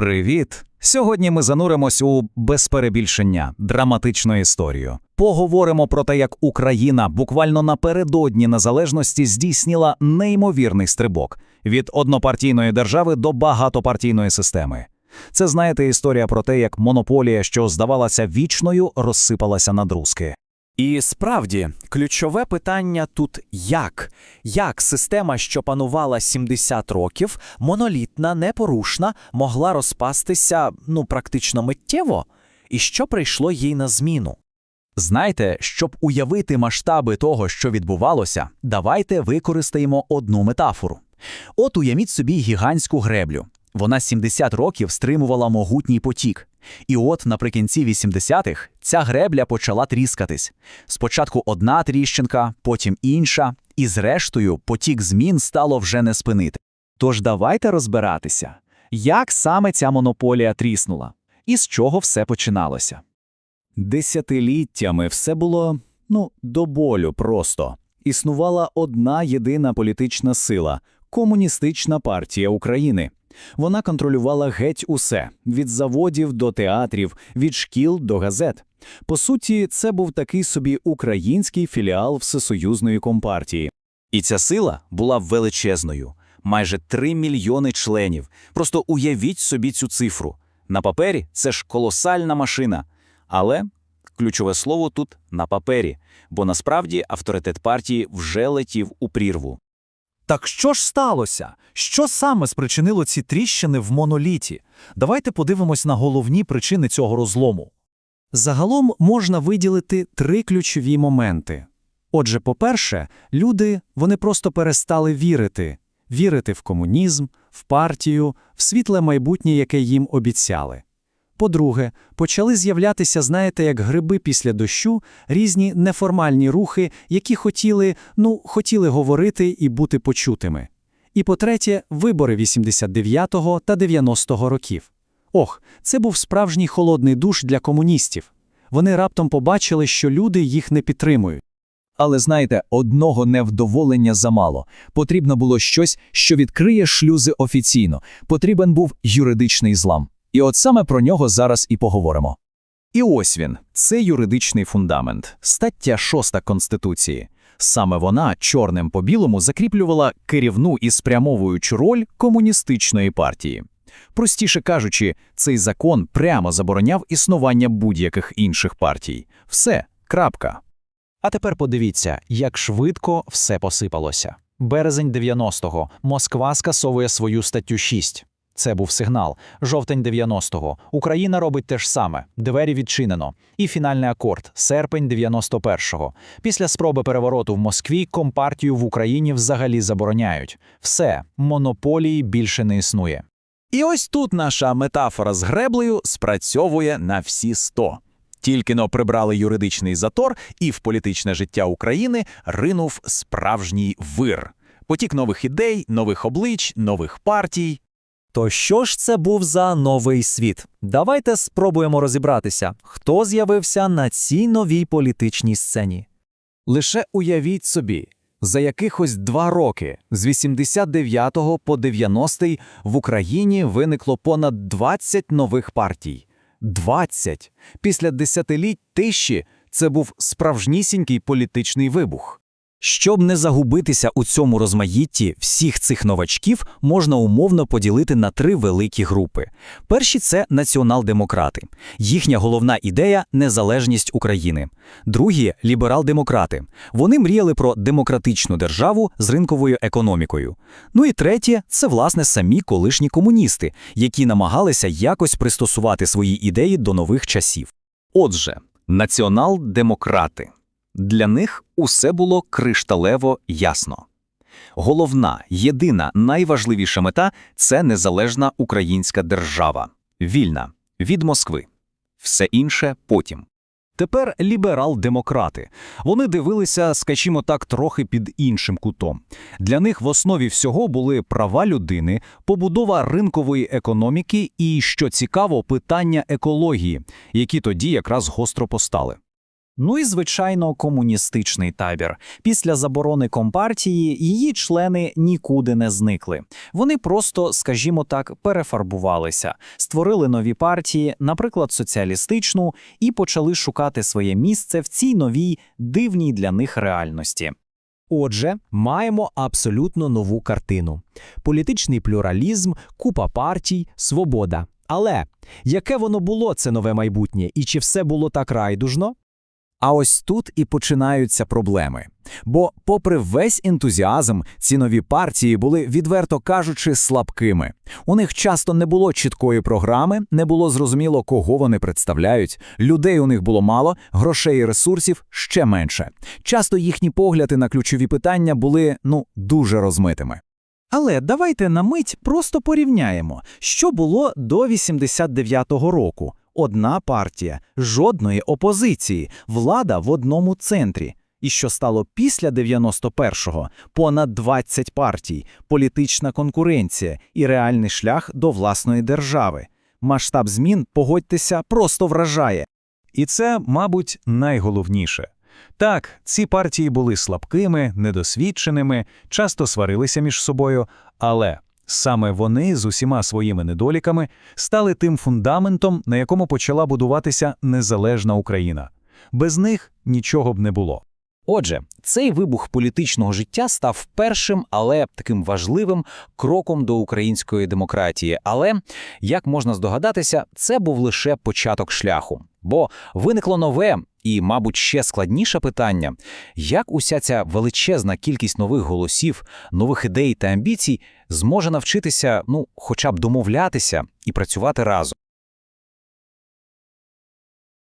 Привіт! Сьогодні ми зануримось у без перебільшення драматичну історію. Поговоримо про те, як Україна буквально напередодні незалежності здійснила неймовірний стрибок від однопартійної держави до багатопартійної системи. Це знаєте історія про те, як монополія, що здавалася вічною, розсипалася на друзки. І справді, ключове питання тут як? Як система, що панувала 70 років, монолітна, непорушна, могла розпастися ну практично миттєво? І що прийшло їй на зміну? Знаєте, щоб уявити масштаби того, що відбувалося, давайте використаємо одну метафору. От уявіть собі гігантську греблю. Вона 70 років стримувала могутній потік. І от наприкінці 80-х ця гребля почала тріскатись. Спочатку одна тріщинка, потім інша, і зрештою потік змін стало вже не спинити. Тож давайте розбиратися, як саме ця монополія тріснула, і з чого все починалося. Десятиліттями все було, ну, до болю просто. Існувала одна єдина політична сила комуністична партія України. Вона контролювала геть усе від заводів до театрів, від шкіл до газет. По суті, це був такий собі український філіал всесоюзної компартії. І ця сила була величезною майже 3 мільйони членів. Просто уявіть собі цю цифру. На папері це ж колосальна машина. Але ключове слово тут на папері, бо насправді авторитет партії вже летів у прірву. Так що ж сталося? Що саме спричинило ці тріщини в моноліті? Давайте подивимось на головні причини цього розлому. Загалом можна виділити три ключові моменти. Отже, по-перше, люди вони просто перестали вірити, вірити в комунізм, в партію, в світле майбутнє, яке їм обіцяли. По-друге, почали з'являтися, знаєте, як гриби після дощу, різні неформальні рухи, які хотіли, ну, хотіли говорити і бути почутими. І по-третє, вибори 89-го та 90-го років. Ох, це був справжній холодний душ для комуністів. Вони раптом побачили, що люди їх не підтримують. Але знаєте, одного невдоволення замало. Потрібно було щось, що відкриє шлюзи офіційно. Потрібен був юридичний злам. І от саме про нього зараз і поговоримо. І ось він, це юридичний фундамент, стаття 6 Конституції. Саме вона чорним по білому закріплювала керівну і спрямовуючу роль комуністичної партії. Простіше кажучи, цей закон прямо забороняв існування будь-яких інших партій. Все, крапка. А тепер подивіться, як швидко все посипалося. Березень 90-го. Москва скасовує свою статтю 6. Це був сигнал. Жовтень 90-го. Україна робить те ж саме. Двері відчинено. І фінальний акорд серпень 91-го. Після спроби перевороту в Москві компартію в Україні взагалі забороняють. Все, монополії більше не існує. І ось тут наша метафора з греблею спрацьовує на всі сто. Тільки но прибрали юридичний затор, і в політичне життя України ринув справжній вир. Потік нових ідей, нових облич, нових партій. То що ж це був за новий світ? Давайте спробуємо розібратися, хто з'явився на цій новій політичній сцені. Лише уявіть собі, за якихось два роки, з 89 по 90 в Україні виникло понад 20 нових партій. 20! Після десятиліть тиші це був справжнісінький політичний вибух. Щоб не загубитися у цьому розмаїтті всіх цих новачків можна умовно поділити на три великі групи. Перші це націонал-демократи. Їхня головна ідея незалежність України. Другі ліберал-демократи. Вони мріяли про демократичну державу з ринковою економікою. Ну і третє це власне самі колишні комуністи, які намагалися якось пристосувати свої ідеї до нових часів. Отже, націонал-демократи. Для них усе було кришталево ясно. Головна, єдина, найважливіша мета це незалежна українська держава, вільна від Москви. Все інше потім. Тепер ліберал-демократи. Вони дивилися, скажімо так, трохи під іншим кутом. Для них в основі всього були права людини, побудова ринкової економіки і, що цікаво, питання екології, які тоді якраз гостро постали. Ну і, звичайно, комуністичний табір. Після заборони компартії її члени нікуди не зникли. Вони просто, скажімо так, перефарбувалися, створили нові партії, наприклад, соціалістичну, і почали шукати своє місце в цій новій дивній для них реальності. Отже, маємо абсолютно нову картину: політичний плюралізм, купа партій, свобода. Але яке воно було це нове майбутнє, і чи все було так райдужно? А ось тут і починаються проблеми. Бо, попри весь ентузіазм, ці нові партії були, відверто кажучи, слабкими. У них часто не було чіткої програми, не було зрозуміло, кого вони представляють. Людей у них було мало, грошей і ресурсів ще менше. Часто їхні погляди на ключові питання були ну дуже розмитими. Але давайте на мить просто порівняємо, що було до 89-го року. Одна партія, жодної опозиції, влада в одному центрі. І що стало після 91-го? Понад 20 партій, політична конкуренція і реальний шлях до власної держави. Масштаб змін, погодьтеся, просто вражає. І це, мабуть, найголовніше. Так, ці партії були слабкими, недосвідченими, часто сварилися між собою, але саме вони з усіма своїми недоліками стали тим фундаментом, на якому почала будуватися незалежна Україна. Без них нічого б не було. Отже, цей вибух політичного життя став першим, але таким важливим кроком до української демократії. Але, як можна здогадатися, це був лише початок шляху. Бо виникло нове і, мабуть, ще складніше питання: як уся ця величезна кількість нових голосів, нових ідей та амбіцій зможе навчитися, ну, хоча б домовлятися і працювати разом?